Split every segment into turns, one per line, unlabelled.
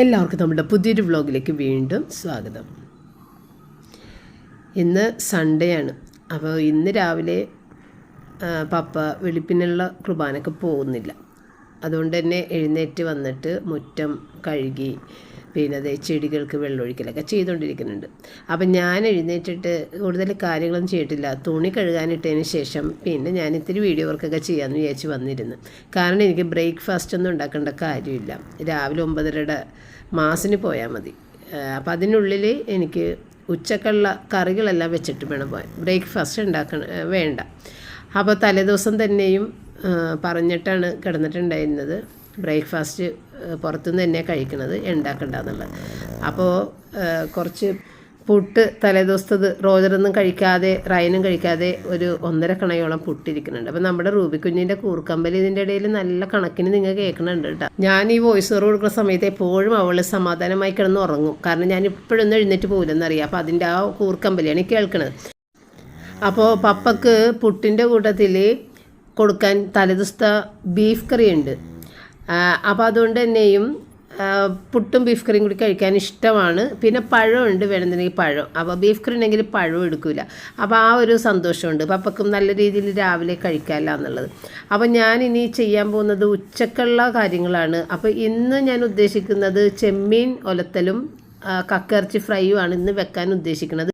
എല്ലാവർക്കും നമ്മുടെ പുതിയൊരു വ്ളോഗിലേക്ക് വീണ്ടും സ്വാഗതം. ഇന്ന് സൺഡേ ആണ്. അപ്പോൾ ഇന്ന് രാവിലെ പപ്പ വെളുപ്പിനുള്ള കുർബാനക്ക് പോകുന്നില്ല. അതുകൊണ്ട് തന്നെ എഴുന്നേറ്റ് വന്നിട്ട് മുറ്റം കഴുകി പിന്നെ അതേ ചെടികൾക്ക് വെള്ളമൊഴിക്കലൊക്കെ ചെയ്തുകൊണ്ടിരിക്കുന്നുണ്ട്. അപ്പം ഞാൻ എഴുന്നേറ്റിട്ട് കൂടുതൽ കാര്യങ്ങളൊന്നും ചെയ്തിട്ടില്ല. തുണി കഴുകാനിട്ടതിന് ശേഷം പിന്നെ ഞാൻ ഇത്തിരി വീഡിയോ വർക്കൊക്കെ ചെയ്യാമെന്ന് വിചാരിച്ച് വന്നിരുന്നു. കാരണം എനിക്ക് ബ്രേക്ക്ഫാസ്റ്റ് ഒന്നും ഉണ്ടാക്കേണ്ട കാര്യമില്ല. രാവിലെ ഒമ്പതരയുടെ മാസിന് പോയാൽ മതി. അപ്പം അതിനുള്ളിൽ എനിക്ക് ഉച്ചക്കുള്ള കറികളെല്ലാം വെച്ചിട്ട് വേണം പോകാൻ. ബ്രേക്ക്ഫാസ്റ്റ് ഉണ്ടാക്കണ വേണ്ട. അപ്പോൾ തലേദിവസം തന്നെയും പറഞ്ഞിട്ടാണ് കിടന്നിട്ടുണ്ടായിരുന്നത്. ബ്രേക്ക്ഫാസ്റ്റ് പുറത്തുനിന്ന് തന്നെ കഴിക്കുന്നത് ഉണ്ടാക്കണ്ടെന്നുള്ളത് അപ്പോൾ കുറച്ച് പുട്ട് തലേദിവസത്തത് റോജറൊന്നും കഴിക്കാതെ റൈനും കഴിക്കാതെ ഒരു ഒന്നര കണയോളം പുട്ടിരിക്കുന്നുണ്ട് അപ്പോൾ നമ്മുടെ റൂബി കുഞ്ഞിന്റെ കൂർക്കമ്പൽ ഇതിന്റെ ഇടയിൽ നല്ല കണക്കിന് നിങ്ങൾ കേൾക്കുന്നുണ്ട് കേട്ടോ. ഞാൻ ഈ വോയിസ് ഓവർ കൊടുക്കുന്ന സമയത്ത് എപ്പോഴും അവൾ സമാധാനമായി കിടന്ന് ഉറങ്ങും. കാരണം ഞാൻ ഇപ്പോഴൊന്നും എഴുന്നേറ്റ് പോകില്ലെന്നറിയാം അപ്പോൾ അതിന്റെ ആ കൂർക്കമ്പലിയാണ് കേൾക്കുന്നത് അപ്പോൾ പപ്പക്ക് പുട്ടിന്റെ കൂട്ടത്തിൽ കൊടുക്കാൻ തലേദിവസത്തെ ബീഫ് കറി ഉണ്ട് അപ്പോൾ അതുകൊണ്ട് തന്നെയും പുട്ടും ബീഫ് കറിയും കൂടി കഴിക്കാൻ ഇഷ്ടമാണ്. പിന്നെ പഴമുണ്ട് വേണമെന്നുണ്ടെങ്കിൽ പഴം. അപ്പോൾ ബീഫ് കറി ഉണ്ടെങ്കിൽ പഴം എടുക്കില്ല അപ്പോൾ ആ ഒരു സന്തോഷമുണ്ട്. പപ്പക്കും നല്ല രീതിയിൽ രാവിലെ കഴിക്കാമല്ല എന്നുള്ളത്. അപ്പോൾ ഞാൻ ഇനി ചെയ്യാൻ പോകുന്നത് ഉച്ചക്കുള്ള കാര്യങ്ങളാണ്. അപ്പോൾ ഇന്ന് ഞാൻ ഉദ്ദേശിക്കുന്നത് ചെമ്മീൻ ഒലത്തലും കക്കിറച്ചി ഫ്രൈയും ആണ് ഇന്ന് വെക്കാൻ ഉദ്ദേശിക്കുന്നത്.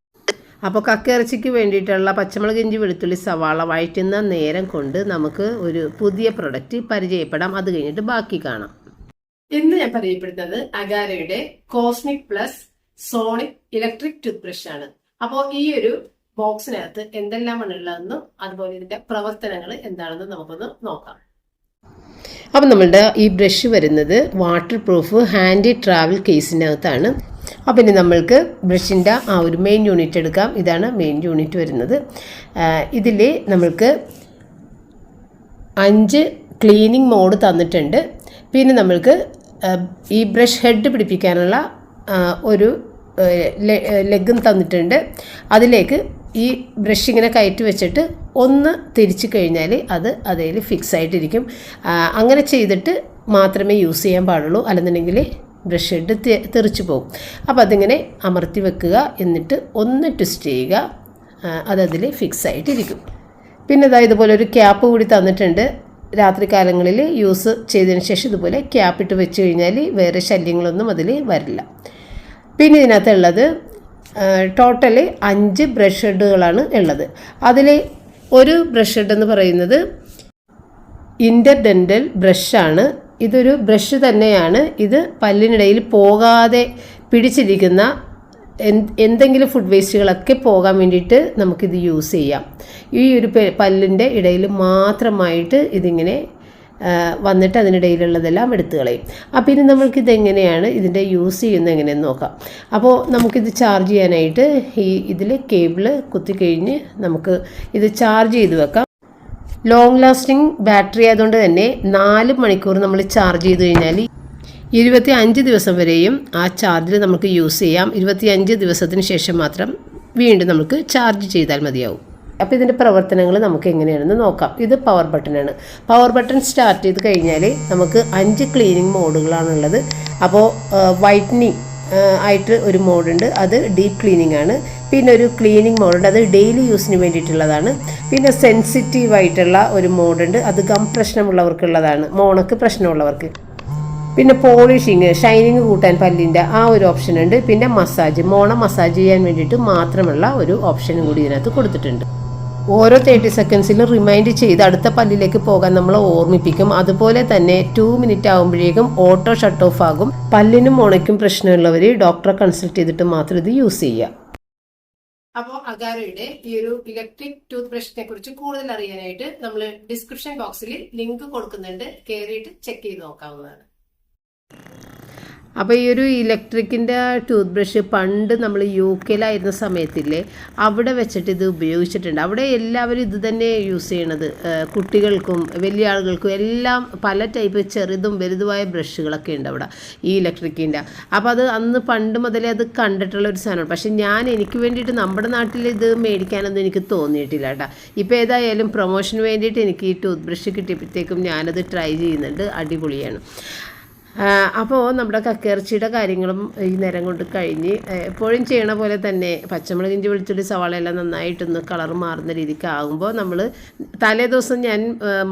അപ്പോൾ കക്കിറച്ചിക്ക് വേണ്ടിയിട്ടുള്ള പച്ചമുളക് ഇഞ്ചി വെളുത്തുള്ളി സവാള വഴറ്റുന്ന നേരം കൊണ്ട് നമുക്ക് ഒരു പുതിയ പ്രൊഡക്റ്റ് പരിചയപ്പെടാം. അത് കഴിഞ്ഞിട്ട് ബാക്കി കാണാം. ഇന്ന് ഞാൻ പരിചയപ്പെടുന്നത് അഗാരയുടെ cosmic plus sonic electric toothbrush ആണ്. അപ്പോൾ ഈ ഒരു ബോക്സിനകത്ത് എന്തെല്ലാമാണ് ഉള്ളതെന്നും അതുപോലെ ഇതിന്റെ പ്രവർത്തനങ്ങൾ എന്താണെന്ന് നമുക്കൊന്ന് നോക്കാം. അപ്പം നമ്മളുടെ ഈ ബ്രഷ് വരുന്നത് വാട്ടർ പ്രൂഫ് ഹാൻഡി ട്രാവൽ കേസിനകത്താണ് അപ്പം ഇനി നമ്മൾക്ക് ബ്രഷിന്റെ ആ ഒരു മെയിൻ യൂണിറ്റ് എടുക്കാം. ഇതാണ് മെയിൻ യൂണിറ്റ് വരുന്നത്. ഇതിൽ നമ്മൾക്ക് അഞ്ച് ക്ലീനിങ് മോഡ് തന്നിട്ടുണ്ട്. പിന്നെ നമ്മൾക്ക് ഈ ബ്രഷ് ഹെഡ് പിടിപ്പിക്കാനുള്ള ഒരു ലെഗും തന്നിട്ടുണ്ട്. അതിലേക്ക് ഈ ബ്രഷ് ഇങ്ങനെ കയറ്റി വെച്ചിട്ട് ഒന്ന് തിരിച്ചു കഴിഞ്ഞാൽ അത് അതിൽ ഫിക്സ് ആയിട്ടിരിക്കും. അങ്ങനെ ചെയ്തിട്ട് മാത്രമേ യൂസ് ചെയ്യാൻ പാടുള്ളൂ. അല്ലെന്നുണ്ടെങ്കിൽ ബ്രഷ് തെ- തെറിച്ച് പോകും. അപ്പോൾ അതിങ്ങനെ അമർത്തി വെക്കുക എന്നിട്ട് ഒന്ന് ട്വിസ്റ്റ് ചെയ്യുക അതതിൽ ഫിക്സ് ആയിട്ടിരിക്കും. പിന്നെ ഇതാ ഇതുപോലെ ഒരു ക്യാപ്പ് കൂടി തന്നിട്ടുണ്ട്. രാത്രി കാലങ്ങളിൽ യൂസ് ചെയ്തതിന് ശേഷം ഇതുപോലെ ക്യാപ്പ് ഇട്ട് വെച്ച് കഴിഞ്ഞാൽ വേറെ ശല്യങ്ങളൊന്നും അതിൽ വരില്ല. പിന്നെ ഇതിനകത്തുള്ളത് ടോട്ടൽ അഞ്ച് ബ്രഷ് ഹെഡുകളാണ് ഉള്ളത്. അതിൽ ഒരു ബ്രഷ് ഹെഡ് എന്ന് പറയുന്നത് ഇന്റർഡെന്റൽ ബ്രഷാണ് ഇതൊരു ബ്രഷ് തന്നെയാണ്. ഇത് പല്ലിനിടയിൽ പോകാതെ പിടിച്ചിരിക്കുന്ന എന്തെങ്കിലും ഫുഡ് വേസ്റ്റുകളൊക്കെ പോകാൻ വേണ്ടിയിട്ട് നമുക്കിത് യൂസ് ചെയ്യാം. ഈ ഒരു പല്ലിന്റെ ഇടയിൽ മാത്രമായിട്ട് ഇതിങ്ങനെ വന്നിട്ട് അതിനിടയിലുള്ളതെല്ലാം എടുത്തു കളയും. അപ്പോൾ ഇനി നമ്മൾക്കിത് എങ്ങനെയാണ് ഇതിന്റെ യൂസ് ചെയ്യുന്നത് എങ്ങനെയെന്ന് നോക്കാം. അപ്പോൾ നമുക്കിത് ചാർജ് ചെയ്യാനായിട്ട് ഈ ഇതിൽ കേബിൾ കുത്തിക്കഴിഞ്ഞ് നമുക്ക് ഇത് ചാർജ് ചെയ്ത് വെക്കാം. ലോങ് ലാസ്റ്റിംഗ് ബാറ്ററി ആയതുകൊണ്ട് തന്നെ നാല് മണിക്കൂർ നമ്മൾ ചാർജ് ചെയ്ത് കഴിഞ്ഞാൽ ഇരുപത്തി അഞ്ച് ദിവസം വരെയും ആ ചാർജിൽ നമുക്ക് യൂസ് ചെയ്യാം. ഇരുപത്തി അഞ്ച് ദിവസത്തിന് ശേഷം മാത്രം വീണ്ടും നമുക്ക് ചാർജ് ചെയ്താൽ മതിയാവും. അപ്പോൾ ഇതിന്റെ പ്രവർത്തനങ്ങൾ നമുക്ക് എങ്ങനെയാണെന്ന് നോക്കാം. ഇത് പവർ ബട്ടണാണ് പവർ ബട്ടൺ സ്റ്റാർട്ട് ചെയ്ത് കഴിഞ്ഞാൽ നമുക്ക് അഞ്ച് ക്ലീനിങ് മോഡുകളാണുള്ളത് അപ്പോൾ വൈറ്റനിങ് ആയിട്ട് ഒരു മോഡുണ്ട് അത് ഡീപ്പ് ക്ലീനിങ് ആണ്. പിന്നെ ഒരു ക്ലീനിങ് മോഡുണ്ട് അത് ഡെയിലി യൂസിന് വേണ്ടിയിട്ടുള്ളതാണ്. പിന്നെ സെൻസിറ്റീവ് ആയിട്ടുള്ള ഒരു മോഡുണ്ട് അത് ഗം പ്രശ്നമുള്ളവർക്കുള്ളതാണ്. മോണക്ക് പ്രശ്നമുള്ളവർക്ക്. പിന്നെ പോളിഷിങ് ഷൈനിങ് കൂട്ടാൻ പല്ലിന്റെ ആ ഒരു ഓപ്ഷൻ ഉണ്ട്. പിന്നെ മസാജ് മോണ മസാജ് ചെയ്യാൻ വേണ്ടിയിട്ട് മാത്രമുള്ള ഒരു ഓപ്ഷനും കൂടി ഇതിനകത്ത് കൊടുത്തിട്ടുണ്ട്. ഓരോ തേർട്ടി സെക്കൻഡ്സിൽ റിമൈൻഡ് ചെയ്ത് അടുത്ത പല്ലിലേക്ക് പോകാൻ നമ്മൾ ഓർമ്മിപ്പിക്കും. അതുപോലെ തന്നെ ടു മിനിറ്റ് ആകുമ്പോഴേക്കും ഓട്ടോ ഷട്ട് ഓഫ് ആകും. പല്ലിനും മുണയ്ക്കും പ്രശ്നമുള്ളവർ ഡോക്ടറെ കൺസൾട്ട് ചെയ്തിട്ട് മാത്രം ഇത് യൂസ് ചെയ്യുക. അപ്പോൾ അഗാരയുടെ ഈ ഒരു ഇലക്ട്രിക് ടൂത്ത് ബ്രഷിനെ കുറിച്ച് കൂടുതൽ അറിയാനായിട്ട് നമ്മൾ ഡിസ്ക്രിപ്ഷൻ ബോക്സിൽ ലിങ്ക് കൊടുക്കുന്നുണ്ട്. കയറിയിട്ട് ചെക്ക് ചെയ്ത് നോക്കാവുന്നതാണ്. അപ്പോൾ ഈ ഒരു ഇലക്ട്രിക്കിന്റെ ടൂത്ത് ബ്രഷ് പണ്ട് നമ്മൾ യു കെയിലായിരുന്ന സമയത്തില്ലേ അവിടെ വെച്ചിട്ട് ഇത് ഉപയോഗിച്ചിട്ടുണ്ട്. അവിടെ എല്ലാവരും ഇത് തന്നെ യൂസ് ചെയ്യണത്. കുട്ടികൾക്കും വലിയ ആളുകൾക്കും എല്ലാം പല ടൈപ്പ് ചെറുതും വലുതുമായ ബ്രഷുകളൊക്കെ ഉണ്ട് അവിടെ ഈ ഇലക്ട്രിക്കിന്റെ അപ്പോൾ അത് അന്ന് പണ്ട് മുതലേ അത് കണ്ടിട്ടുള്ള ഒരു സാധനമാണ്. പക്ഷെ ഞാൻ എനിക്ക് വേണ്ടിയിട്ട് നമ്മുടെ നാട്ടിൽ ഇത് മേടിക്കാനൊന്നും എനിക്ക് തോന്നിയിട്ടില്ല കേട്ടോ. ഇപ്പോൾ ഏതായാലും പ്രൊമോഷന് വേണ്ടിയിട്ട് എനിക്ക് ഈ ടൂത്ത് ബ്രഷ് കിട്ടിയപ്പോഴത്തേക്കും ഞാനത് ട്രൈ ചെയ്യുന്നുണ്ട്. അടിപൊളിയാണ്. അപ്പോൾ നമ്മുടെ കക്കയിറച്ചിയുടെ കാര്യങ്ങളും ഈ നേരം കൊണ്ട് കഴിഞ്ഞ് എപ്പോഴും ചെയ്യണ പോലെ തന്നെ പച്ചമുളക് ഇഞ്ചി വെളുത്തുള്ളി സവാള എല്ലാം നന്നായിട്ടൊന്ന് കളർ മാറുന്ന രീതിക്ക് ആകുമ്പോൾ നമ്മൾ തലേ ദിവസം ഞാൻ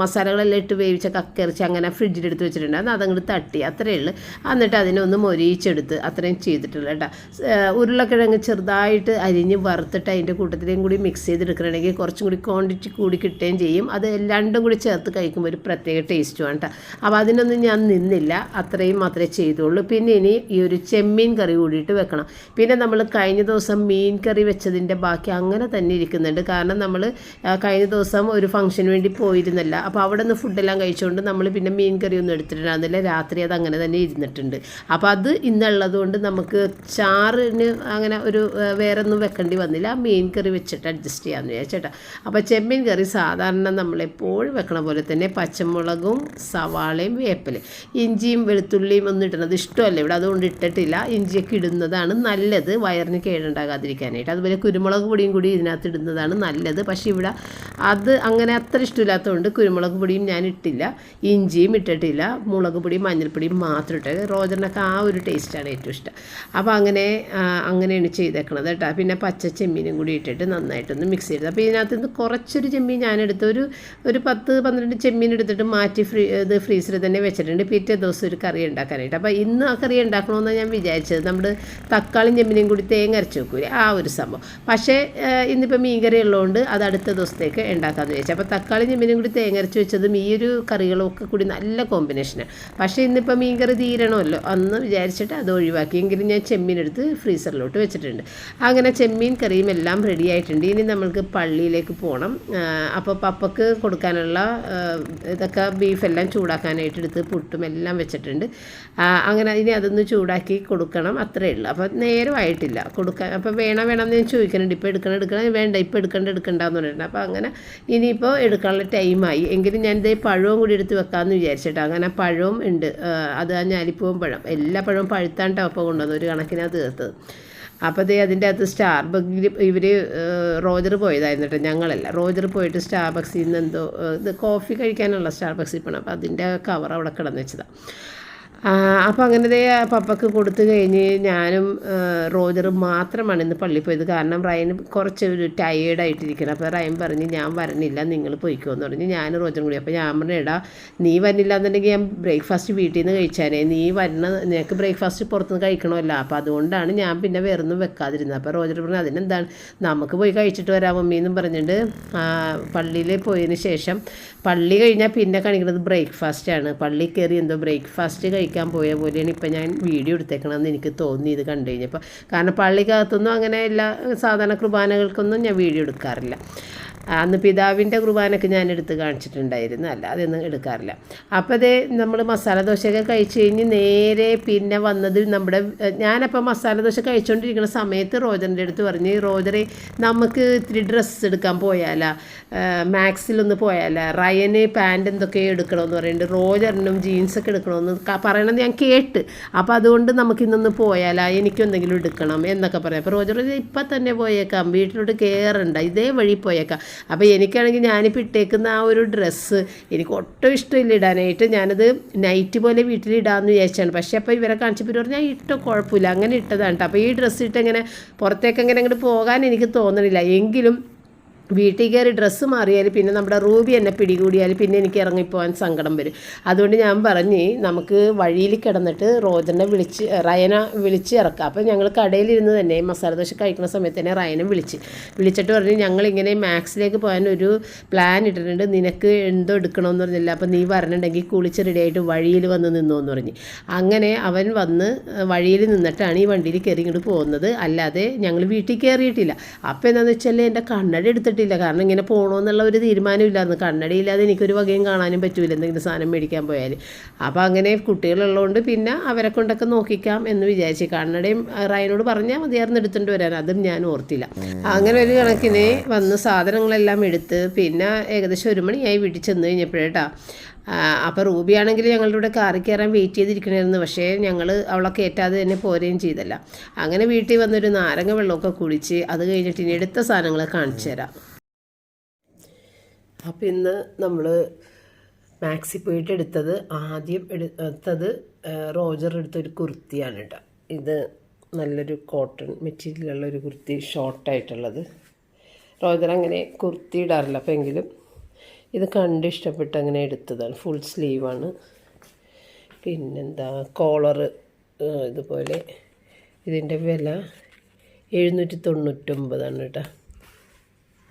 മസാലകളെല്ലാം ഇട്ട് വേവിച്ച കക്കയിറച്ചി അങ്ങനെ ഫ്രിഡ്ജിലെടുത്ത് വെച്ചിട്ടുണ്ടായിരുന്നു. അത് അതങ്ങോട്ട് തട്ടി അത്രയേ ഉള്ളൂ. എന്നിട്ട് അതിനൊന്ന് മൊരിയിച്ചെടുത്ത് അത്രയും ചെയ്തിട്ടുള്ളൂ കേട്ടോ. ഉരുളക്കിഴങ്ങ് ചെറുതായിട്ട് അരിഞ്ഞ് വറുത്തിട്ട് അതിന്റെ കൂട്ടത്തിലേയും കൂടി മിക്സ് ചെയ്തെടുക്കണമെങ്കിൽ കുറച്ചും കൂടി ക്വാണ്ടിറ്റി കൂടി കിട്ടുകയും ചെയ്യും. അത് രണ്ടും കൂടി ചേർത്ത് കഴിക്കുമ്പോൾ ഒരു പ്രത്യേക ടേസ്റ്റുമാണ് കേട്ടോ അപ്പോൾ അതിനൊന്നും ഞാൻ നിന്നില്ല. അത്രയും മാത്രമേ ചെയ്തുള്ളൂ. പിന്നെ ഇനി ഈ ഒരു ചെമ്മീൻ കറി കൂടിയിട്ട് വെക്കണം. പിന്നെ നമ്മൾ കഴിഞ്ഞ ദിവസം മീൻ കറി വെച്ചതിന്റെ ബാക്കി അങ്ങനെ തന്നെ ഇരിക്കുന്നുണ്ട്. കാരണം നമ്മൾ കഴിഞ്ഞ ദിവസം ഒരു ഫംഗ്ഷന് വേണ്ടി പോയിരുന്നല്ല. അപ്പോൾ അവിടെ നിന്ന് ഫുഡെല്ലാം കഴിച്ചുകൊണ്ട് നമ്മൾ പിന്നെ മീൻ കറി ഒന്നും എടുത്തിട്ടുണ്ടായിരുന്നില്ല. രാത്രി അത് അങ്ങനെ തന്നെ ഇരുന്നിട്ടുണ്ട്. അപ്പോൾ അത് ഇന്നുള്ളത് കൊണ്ട് നമുക്ക് ചാറിന് അങ്ങനെ ഒരു വേറെ ഒന്നും വെക്കേണ്ടി വന്നില്ല. മീൻ കറി വെച്ചിട്ട് അഡ്ജസ്റ്റ് ചെയ്യാമെന്ന് വിചാരിച്ചേട്ടാ അപ്പോൾ ചെമ്മീൻ കറി സാധാരണ നമ്മളെപ്പോഴും വെക്കണ പോലെ തന്നെ പച്ചമുളകും സവാളയും വേപ്പൽ ഇഞ്ചിയും വെളുത്തുള്ളിയും ഒന്നും ഇടുന്നത് ഇഷ്ടമല്ല. ഇവിടെ അതുകൊണ്ട് ഇട്ടിട്ടില്ല. ഇഞ്ചിയൊക്കെ ഇടുന്നതാണ് നല്ലത്. വയറിന് കേടുണ്ടാകാതിരിക്കാനായിട്ട്. അതുപോലെ കുരുമുളക് പൊടിയും കൂടി ഇതിനകത്ത് ഇടുന്നതാണ് നല്ലത്. പക്ഷേ ഇവിടെ അത് അങ്ങനെ അത്ര ഇഷ്ടമില്ലാത്തതുകൊണ്ട് കുരുമുളക് പൊടിയും ഞാൻ ഇട്ടില്ല. ഇഞ്ചിയും ഇട്ടിട്ടില്ല. മുളക് പൊടിയും മഞ്ഞൾപ്പൊടിയും മാത്രം ഇട്ട് റോജറിനൊക്കെ ആ ഒരു ടേസ്റ്റാണ് ഏറ്റവും ഇഷ്ടം. അപ്പോൾ അങ്ങനെ അങ്ങനെയാണ് ചെയ്തേക്കണത് കേട്ടോ. പിന്നെ പച്ച ചെമ്മീനും കൂടി ഇട്ടിട്ട് നന്നായിട്ടൊന്ന് മിക്സ് ചെയ്തത് അപ്പോൾ ഇതിനകത്ത് നിന്ന് കുറച്ചൊരു ചെമ്മീൻ ഞാനെടുത്ത് ഒരു ഒരു പത്ത് പന്ത്രണ്ട് ചെമ്മീൻ എടുത്തിട്ട് മാറ്റി ഫ്രീ ഇത് ഫ്രീസറിൽ തന്നെ വെച്ചിട്ടുണ്ട്. പിറ്റേ ദിവസം ഒരു ഉണ്ടാക്കാനായിട്ട്. അപ്പോൾ ഇന്ന് ആ കറി ഉണ്ടാക്കണമെന്നാണ് ഞാൻ വിചാരിച്ചത്. നമ്മൾ തക്കാളിയും ചെമ്മീനും കൂടി തേങ്ങ അരച്ച് വെക്കൂലേ? ആ ഒരു സംഭവം. പക്ഷേ ഇന്നിപ്പം ഇന്നിപ്പോൾ മീൻ കറി ഉള്ളതുകൊണ്ട് അത് അടുത്ത ദിവസത്തേക്ക് ഉണ്ടാക്കാമെന്ന് വിചാരിച്ചു. അപ്പോൾ തക്കാളിയും ചെമ്മീനും കൂടി തേങ്ങ അരച്ച് വെച്ചതും ഈ ഒരു കറികളൊക്കെ കൂടി നല്ല കോമ്പിനേഷനാണ് പക്ഷേ ഇന്നിപ്പോൾ മീൻ കറി തീരണമല്ലോ. അന്ന് വിചാരിച്ചിട്ട് അത് ഒഴിവാക്കി എങ്കിലും ഞാൻ ചെമ്മീൻ എടുത്ത് ഫ്രീസറിലോട്ട് വെച്ചിട്ടുണ്ട്. അങ്ങനെ ചെമ്മീൻ കറിയും എല്ലാം റെഡി ആയിട്ടുണ്ട്. ഇനി നമ്മൾക്ക് പള്ളിയിലേക്ക് പോകണം അപ്പോൾ പപ്പക്ക് കൊടുക്കാനുള്ള ഇതൊക്കെ ബീഫെല്ലാം ചൂടാക്കാനായിട്ട് എടുത്ത് പുട്ടും എല്ലാം വെച്ചിട്ടുണ്ട്. ആ, അങ്ങനെ ഇനി അതൊന്ന് ചൂടാക്കി കൊടുക്കണം. അത്രേ ഉള്ളൂ. അപ്പോൾ നേരമായിട്ടില്ല. കൊടുക്കാൻ അപ്പോൾ വേണം വേണം എന്ന് ഞാൻ ചോദിക്കുന്നുണ്ട്. ഇപ്പോൾ എടുക്കണം എടുക്കണം. വേണ്ട ഇപ്പോൾ എടുക്കണ്ട എടുക്കണ്ടെന്ന് പറഞ്ഞിട്ടുണ്ട്. അപ്പോൾ അങ്ങനെ ഇനിയിപ്പോൾ എടുക്കാനുള്ള ടൈമായി. എങ്കിലും ഞാൻ ഇതേ പഴവും കൂടി എടുത്ത് വെക്കാമെന്ന് വിചാരിച്ചിട്ടോ. അങ്ങനെ പഴവും ഉണ്ട്. അത് ഞാലിപ്പൂവും പഴം. എല്ലാ പഴവും പഴുത്താണ്ടാണ് അപ്പോൾ കൊണ്ടുവന്നു ഒരു കണക്കിനാ തീർത്തത്. അപ്പോൾ ദേ അതിന്റെ അകത്ത് സ്റ്റാർബക്സിൽ ഇവർ റോജർ പോയതായിരുന്നു കേട്ടോ. ഞങ്ങളല്ല. റോജർ പോയിട്ട് സ്റ്റാർബക്സിൽ നിന്ന് എന്തോ ഇത് കോഫി കഴിക്കാനുള്ള സ്റ്റാർബക്സിൽ പോകണം അപ്പോൾ അതിന്റെ കവർ അവിടെ കിടന്നു വെച്ചതാണ് അപ്പോൾ അങ്ങനത്തെ പപ്പക്ക് കൊടുത്തു കഴിഞ്ഞ് ഞാനും റോജറും മാത്രമാണ് ഇന്ന് പള്ളിയിൽ പോയത്. കാരണം റയന് കുറച്ച് ഒരു ടയേർഡായിട്ടിരിക്കണം അപ്പോൾ റയൻ പറഞ്ഞ് ഞാൻ വരണില്ല നിങ്ങൾ പോയിക്കോ എന്ന് പറഞ്ഞ് ഞാനും റോജറും കൂടി. അപ്പോൾ ഞാൻ പറഞ്ഞു എടാ നീ വരണില്ല എന്നുണ്ടെങ്കിൽ ഞാൻ ബ്രേക്ക്ഫാസ്റ്റ് വീട്ടിൽ നിന്ന് കഴിച്ചാനേ. നീ വരണ നിനക്ക് ബ്രേക്ക്ഫാസ്റ്റ് പുറത്തുനിന്ന് കഴിക്കണമല്ലോ. അപ്പോൾ അതുകൊണ്ടാണ് ഞാൻ പിന്നെ വേറെ ഒന്നും വെക്കാതിരുന്നത്. അപ്പോൾ റോജർ പറഞ്ഞു അതിനെന്താണ്? നമുക്ക് പോയി കഴിച്ചിട്ട് വരാം മമ്മി എന്നും പറഞ്ഞിട്ട് പള്ളിയിൽ പോയതിന് ശേഷം പള്ളി കഴിഞ്ഞാൽ പിന്നെ കാണിക്കുന്നത് ബ്രേക്ക്ഫാസ്റ്റാണ് പള്ളി കയറി എന്തോ ബ്രേക്ക്ഫാസ്റ്റ് കഴിക്കാൻ പോയ പോലെയാണ് ഇപ്പം ഞാൻ വീഡിയോ എടുത്തേക്കണമെന്ന് എനിക്ക് തോന്നി ഇത് കണ്ടു കഴിഞ്ഞപ്പോൾ കാരണം പള്ളിക്കകത്തൊന്നും അങ്ങനെ എല്ലാ സാധാരണ കുർബാനകൾക്കൊന്നും ഞാൻ വീഡിയോ എടുക്കാറില്ല. അന്ന് പിതാവിന്റെ കുർബാനൊക്കെ ഞാൻ എടുത്ത് കാണിച്ചിട്ടുണ്ടായിരുന്നു. അല്ല അതൊന്നും എടുക്കാറില്ല. അപ്പോൾ അതേ നമ്മൾ മസാല ദോശയൊക്കെ കഴിച്ച് കഴിഞ്ഞ് നേരെ പിന്നെ വന്നത് നമ്മുടെ ഞാനപ്പോൾ മസാല ദോശ കഴിച്ചുകൊണ്ടിരിക്കുന്ന സമയത്ത് റോജറിന്റെ അടുത്ത് പറഞ്ഞ് റോജറെ നമുക്ക് ഇത്തിരി ഡ്രസ്സ് എടുക്കാൻ പോയാലാ? മാക്സിലൊന്ന് പോയാലാ? റയന് പാന്റ് എന്തൊക്കെ എടുക്കണമെന്ന് പറയുന്നുണ്ട് റോജറിനും ജീൻസൊക്കെ എടുക്കണമെന്ന് പറയണമെന്ന് ഞാൻ കേട്ട്. അപ്പോൾ അതുകൊണ്ട് നമുക്ക് പോയാലാ? എനിക്കും എന്തെങ്കിലും എടുക്കണം എന്നൊക്കെ പറയാം. അപ്പോൾ റോജർ ഇപ്പം തന്നെ പോയേക്കാം. വീട്ടിലോട്ട് കയറണ്ട ഇതേ വഴി പോയേക്കാം. അപ്പോൾ എനിക്കാണെങ്കിൽ ഞാനിപ്പോൾ ഇട്ടേക്കുന്ന ആ ഒരു ഡ്രസ്സ് എനിക്ക് ഒട്ടും ഇഷ്ടമില്ല ഇടാനായിട്ട്. ഞാനത് നൈറ്റ് പോലെ വീട്ടിൽ ഇടാമെന്ന് വിചാരിച്ചാണ്. പക്ഷേ അപ്പോൾ ഇവരെ കാണിച്ചപ്പോൾ പറഞ്ഞു ഞാൻ ഇട്ടോ കുഴപ്പമില്ല. അങ്ങനെ ഇട്ടതാണ് കേട്ടോ അപ്പോൾ ഈ ഡ്രസ്സ് ഇട്ട് ഇങ്ങനെ പുറത്തേക്ക് അങ്ങനെ അങ്ങോട്ട് പോകാൻ എനിക്ക് തോന്നണില്ല. എങ്കിലും വീട്ടിൽ കയറി ഡ്രസ്സ് മാറിയാൽ പിന്നെ നമ്മുടെ റൂബി എന്നെ പിടികൂടിയാൽ പിന്നെ എനിക്ക് ഇറങ്ങിപ്പോകാൻ സങ്കടം വരും. അതുകൊണ്ട് ഞാൻ പറഞ്ഞ് നമുക്ക് വഴിയിൽ കിടന്നിട്ട് റോജനെ വിളിച്ച് റയന വിളിച്ച് ഇറക്കാം. അപ്പോൾ ഞങ്ങൾ കടയിലിരുന്ന് തന്നെ മസാല ദോശ കഴിക്കുന്ന സമയത്ത് തന്നെ റയനെ വിളിച്ച്. വിളിച്ചിട്ട് പറഞ്ഞ് ഞങ്ങളിങ്ങനെ മാക്സിലേക്ക് പോകാൻ ഒരു പ്ലാൻ ഇട്ടിട്ടുണ്ട്. നിനക്ക് എന്തോ എടുക്കണമെന്ന് പറഞ്ഞില്ല. അപ്പോൾ നീ വരണുണ്ടെങ്കിൽ കുളിച്ച് റെഡിയായിട്ട് വഴിയിൽ വന്ന് നിന്നു എന്ന് പറഞ്ഞ്. അങ്ങനെ അവൻ വന്ന് വഴിയിൽ നിന്നിട്ടാണ് ഈ വണ്ടിയിൽ കയറി ഇങ്ങോട്ട് പോകുന്നത്. അല്ലാതെ ഞങ്ങൾ വീട്ടിൽ കയറിയിട്ടില്ല. അപ്പോൾ എന്താണെന്ന് വെച്ചാൽ എന്റെ കണ്ണട എടുത്തിട്ടില്ല കാരണം ഇങ്ങനെ പോകണമെന്നുള്ള ഒരു തീരുമാനമില്ലായിരുന്നു കണ്ണട ഇല്ലാതെ എനിക്കൊരു വകയും കാണാനും പറ്റില്ല എന്തെങ്കിലും സാധനം മേടിക്കാൻ പോയാൽ അപ്പോൾ അങ്ങനെ കുട്ടികളുള്ളതുകൊണ്ട് പിന്നെ അവരെ കൊണ്ടൊക്കെ നോക്കിക്കാം എന്ന് വിചാരിച്ചു. കണ്ണടയും റായനോട് പറഞ്ഞാൽ മതിയായിരുന്നു എടുത്തുകൊണ്ട് വരാൻ. അതും ഞാൻ ഓർത്തില്ല. അങ്ങനെ ഒരു കണക്കിന് വന്ന് സാധനങ്ങളെല്ലാം എടുത്ത് പിന്നെ ഏകദേശം ഒരു മണിയായി വീട്ടിൽ ചെന്ന് കഴിഞ്ഞപ്പോഴേട്ടാ അപ്പോൾ റൂബിയാണെങ്കിൽ ഞങ്ങളുടെ കൂടെ കാറി കയറാൻ വെയിറ്റ് ചെയ്തിരിക്കണമായിരുന്നു പക്ഷേ ഞങ്ങൾ അവളെ കയറ്റാതെ തന്നെ പോരുകയും ചെയ്തല്ല. അങ്ങനെ വീട്ടിൽ വന്നൊരു നാരങ്ങ വെള്ളമൊക്കെ കുടിച്ച് അത് കഴിഞ്ഞിട്ട് ഇനി എടുത്ത സാധനങ്ങൾ കാണിച്ചു തരാം. അപ്പോൾ ഇന്ന് നമ്മൾ മാക്സി പോയിട്ട് എടുത്തത് ആദ്യം എടുത്തത് റോജർ എടുത്തൊരു കുർത്തിയാണ് കേട്ടോ ഇത് നല്ലൊരു കോട്ടൺ മെറ്റീരിയലുള്ള ഒരു കുർത്തി ഷോർട്ടായിട്ടുള്ളത്. റോജർ അങ്ങനെ കുർത്തി ഇടാറില്ല അപ്പോൾ എങ്കിലും ഇത് കണ്ട് ഇഷ്ടപ്പെട്ട് അങ്ങനെ എടുത്തതാണ്. ഫുൾ സ്ലീവാണ്. പിന്നെന്താ കോളറ് ഇതുപോലെ. ഇതിന്റെ വില എഴുന്നൂറ്റി തൊണ്ണൂറ്റൊമ്പതാണ് കേട്ടോ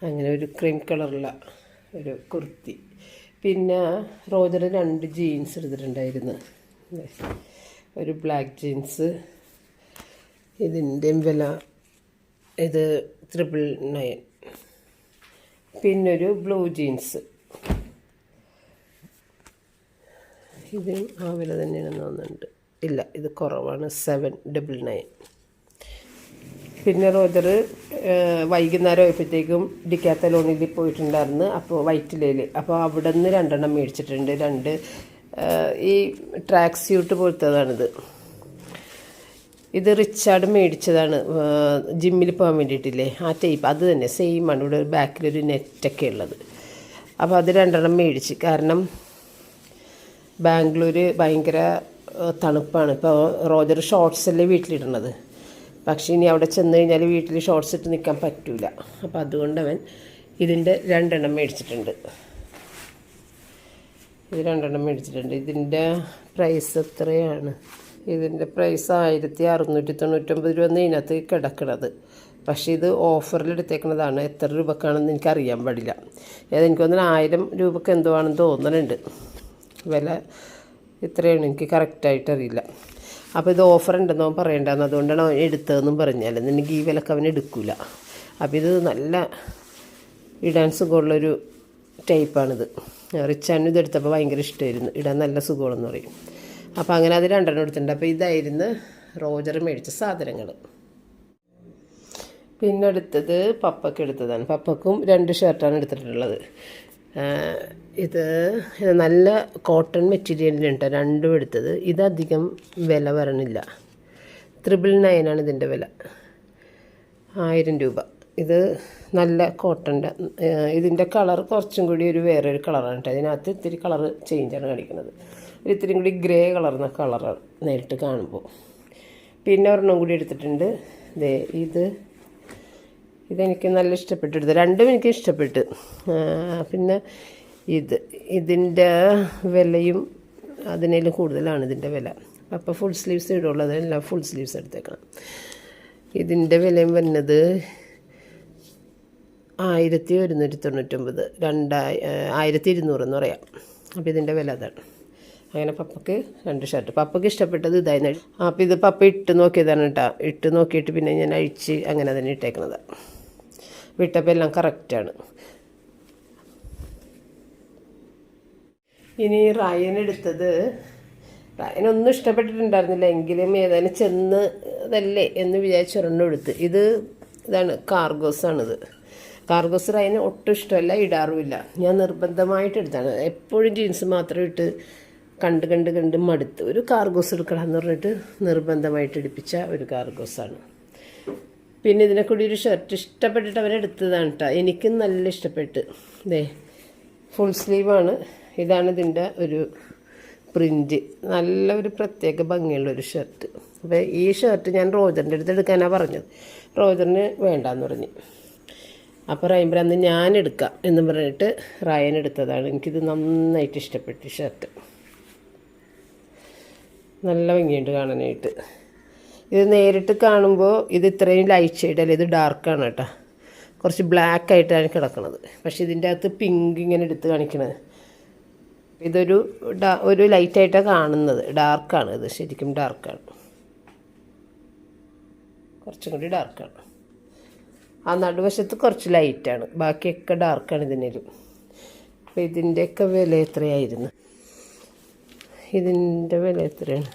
അങ്ങനെ ഒരു ക്രീം കളറുള്ള ഒരു കുർത്തി. പിന്നെ റോജർ രണ്ട് ജീൻസ് എടുത്തിട്ടുണ്ടായിരുന്നു. ഒരു ബ്ലാക്ക് ജീൻസ് ഇതിന്റെയും വില ഇത് ത്രിപ്പിൾ നയൻ പിന്നൊരു ബ്ലൂ ജീൻസ്. ഇത് ആ വില തന്നെയാണെന്ന് തോന്നുന്നുണ്ട്. ഇല്ല ഇത് കുറവാണ് സെവൻ ഡബിൾ നയൻ പിന്നെ റോജർ വൈകുന്നേരം ആയപ്പോഴത്തേക്കും ഡിക്കാത്തലോണിൽ പോയിട്ടുണ്ടായിരുന്നു അപ്പോൾ വൈറ്റിലയിൽ അപ്പോൾ അവിടെ നിന്ന് രണ്ടെണ്ണം മേടിച്ചിട്ടുണ്ട്. രണ്ട് ഈ ട്രാക്ക് സ്യൂട്ട് പോലത്തതാണിത്. ഇത് റിച്ചാർഡ് മേടിച്ചതാണ് ജിമ്മിൽ പോകാൻ വേണ്ടിയിട്ടില്ലേ? ആ ടൈപ്പ് അത് തന്നെ സെയിം ആണ്. ഇവിടെ ബാക്കിലൊരു നെറ്റൊക്കെ ഉള്ളത്. അപ്പോൾ അത് രണ്ടെണ്ണം മേടിച്ച്. കാരണം ബാംഗ്ലൂർ ഭയങ്കര തണുപ്പാണ്. ഇപ്പോൾ റോജർ ഷോർട്സ് അല്ലേ വീട്ടിലിടുന്നത്? പക്ഷേ ഇനി അവിടെ ചെന്ന് കഴിഞ്ഞാൽ വീട്ടിൽ ഷോർട്സ് ഇട്ട് നിൽക്കാൻ പറ്റില്ല അപ്പോൾ അതുകൊണ്ട് അവൻ ഇതിന്റെ രണ്ടെണ്ണം മേടിച്ചിട്ടുണ്ട്. ഇത് രണ്ടെണ്ണം മേടിച്ചിട്ടുണ്ട്. ഇതിന്റെ പ്രൈസ് എത്രയാണ്? ഇതിന്റെ പ്രൈസ് ആയിരത്തി അറുന്നൂറ്റി തൊണ്ണൂറ്റൊമ്പത് രൂപ എന്ന് ഇതിനകത്ത് കിടക്കണത്. പക്ഷേ ഇത് ഓഫറിൽ എടുത്തേക്കുന്നതാണ് എത്ര രൂപക്കാണെന്ന് എനിക്കറിയാൻ പാടില്ല. ഏത് എനിക്ക് തോന്നുന്നു ആയിരം രൂപക്ക് എന്തോ ആണെന്ന് തോന്നുന്നുണ്ട് വില ഇത്രയാണ് എനിക്ക് കറക്റ്റായിട്ട് അറിയില്ല. അപ്പോൾ ഇത് ഓഫർ ഉണ്ടെന്നോ പറയണ്ടെന്ന് അതുകൊണ്ടാണ് അവൻ എടുത്തതെന്നും പറഞ്ഞാൽ നിനക്ക് ഈ വിലക്ക് അവൻ എടുക്കില്ല അപ്പോൾ ഇത് നല്ല ഇടാൻ സുഖമുള്ളൊരു ടൈപ്പാണിത് റിച്ചാനും ഇത് എടുത്തപ്പോൾ ഭയങ്കര ഇഷ്ടമായിരുന്നു ഇടാൻ നല്ല സുഖമാണെന്ന് പറയും. അപ്പോൾ അങ്ങനെ അത് രണ്ടെണ്ണം എടുത്തിട്ടുണ്ട്. അപ്പോൾ ഇതായിരുന്നു റോജർ മേടിച്ച സാധനങ്ങൾ പിന്നെ എടുത്തത് പപ്പയ്ക്ക് എടുത്തതാണ്. പപ്പക്കും രണ്ട് ഷർട്ടാണ് എടുത്തിട്ടുള്ളത്. ഇത് നല്ല കോട്ടൺ മെറ്റീരിയലിനുണ്ട് രണ്ടും എടുത്തത്. ഇതധികം വില വരണില്ല. ത്രിബിൾ നയനാണ് ഇതിന്റെ വില. ആയിരം രൂപ. ഇത് നല്ല കോട്ടന്റെ ഇതിന്റെ കളർ കുറച്ചും കൂടി ഒരു വേറെ ഒരു കളറാണ് കേട്ടോ ഇതിനകത്ത് ഇത്തിരി കളർ ചേഞ്ചാണ് കാണിക്കുന്നത്. ഇത്തിരി കൂടി ഗ്രേ കളർന്ന കളറാണ് നേരിട്ട് കാണുമ്പോൾ പിന്നെ ഒരെണ്ണം കൂടി എടുത്തിട്ടുണ്ട്. ദേ ഇത് ഇതെനിക്ക് നല്ല ഇഷ്ടപ്പെട്ടെടുത്ത്. രണ്ടും എനിക്ക് ഇഷ്ടപ്പെട്ട്. പിന്നെ ഇത് ഇതിന്റെ വിലയും അതിനേലും കൂടുതലാണ് ഇതിന്റെ വില. അപ്പോൾ ഫുൾ സ്ലീവ്സ് ഇടുള്ളൂ അതെല്ലാം ഫുൾ സ്ലീവ്സ് എടുത്തേക്കണം. ഇതിന്റെ വിലയും വരുന്നത് ആയിരത്തി ഒരുന്നൂറ്റി തൊണ്ണൂറ്റൊമ്പത് രണ്ടായി ആയിരത്തി ഇരുന്നൂറെന്ന് പറയാം. അപ്പോൾ ഇതിന്റെ വില അതാണ്. അങ്ങനെ പപ്പയ്ക്ക് രണ്ട് ഷർട്ട് പപ്പയ്ക്ക് ഇഷ്ടപ്പെട്ടത് ഇതായിരുന്നു. അപ്പോൾ ഇത് പപ്പ ഇട്ട് നോക്കിയതാണ് കേട്ടോ. ഇട്ട് നോക്കിയിട്ട് പിന്നെ ഞാൻ അഴിച്ച് അങ്ങനെ തന്നെ ഇട്ടേക്കണത്. വിട്ടപ്പോൾ എല്ലാം കറക്റ്റാണ് ഇനി റയൻ എടുത്തത്. റയനൊന്നും ഇഷ്ടപ്പെട്ടിട്ടുണ്ടായിരുന്നില്ല. എങ്കിലും ഏതായാലും ചെന്ന് ഇതല്ലേ എന്ന് വിചാരിച്ച് ഒരെണ്ണം എടുത്ത്. ഇത് ഇതാണ് കാർഗോസാണിത് കാർഗോസ് റയന് ഒട്ടും ഇഷ്ടമല്ല ഇടാറുമില്ല. ഞാൻ നിർബന്ധമായിട്ട് എടുത്താണ്. എപ്പോഴും ജീൻസ് മാത്രം ഇട്ട് കണ്ട് കണ്ട് കണ്ട് മടുത്ത്. ഒരു കാർഗോസ് എടുക്കണം എന്ന് പറഞ്ഞിട്ട് നിർബന്ധമായിട്ട് എടുപ്പിച്ച ഒരു കാർഗോസാണ് പിന്നെ ഇതിനെ കൂടി ഒരു ഷർട്ട് ഇഷ്ടപ്പെട്ടിട്ട് അവരെടുത്തതാണ് കേട്ടോ എനിക്കും നല്ല ഇഷ്ടപ്പെട്ട്. ദേ ഫുൾ സ്ലീവാണ് ഇതാണ് ഇതിന്റെ ഒരു പ്രിന്റ്. നല്ല ഒരു പ്രത്യേക ഭംഗിയുള്ളൊരു ഷർട്ട് അപ്പോൾ ഈ ഷർട്ട് ഞാൻ റോജറിന്റെ അടുത്ത് എടുക്കാനാണ് പറഞ്ഞത്. റോജറിന് വേണ്ടാന്ന് പറഞ്ഞു. അപ്പോൾ റൈംബർ അന്ന് ഞാൻ എടുക്കാം എന്ന് പറഞ്ഞിട്ട് റായൻ എടുത്തതാണ്. എനിക്കിത് നന്നായിട്ട് ഇഷ്ടപ്പെട്ടു ഷർട്ട് നല്ല ഭംഗിയുണ്ട് കാണാനായിട്ട്. ഇത് നേരിട്ട് കാണുമ്പോൾ ഇത് ഇത്രയും ലൈറ്റ് ഷെയ്ഡ് അല്ല ഇത് ഡാർക്കാണ് കേട്ടോ. കുറച്ച് ബ്ലാക്ക് ആയിട്ടാണ് കിടക്കുന്നത് പക്ഷേ ഇതിന്റെ അകത്ത് പിങ്ക് ഇങ്ങനെ എടുത്ത് കാണിക്കണത്. ഇതൊരു ഒരു ലൈറ്റായിട്ടാണ് കാണുന്നത്. ഡാർക്കാണ് ഇത് ശരിക്കും ഡാർക്കാണ്. കുറച്ചും കൂടി ഡാർക്കാണ്. ആ നടുവശത്ത് കുറച്ച് ലൈറ്റാണ്. ബാക്കിയൊക്കെ ഡാർക്കാണ് ഇതിനേലും അപ്പോൾ ഇതിന്റെയൊക്കെ വില എത്രയായിരുന്നു? ഇതിന്റെ വില എത്രയാണ്?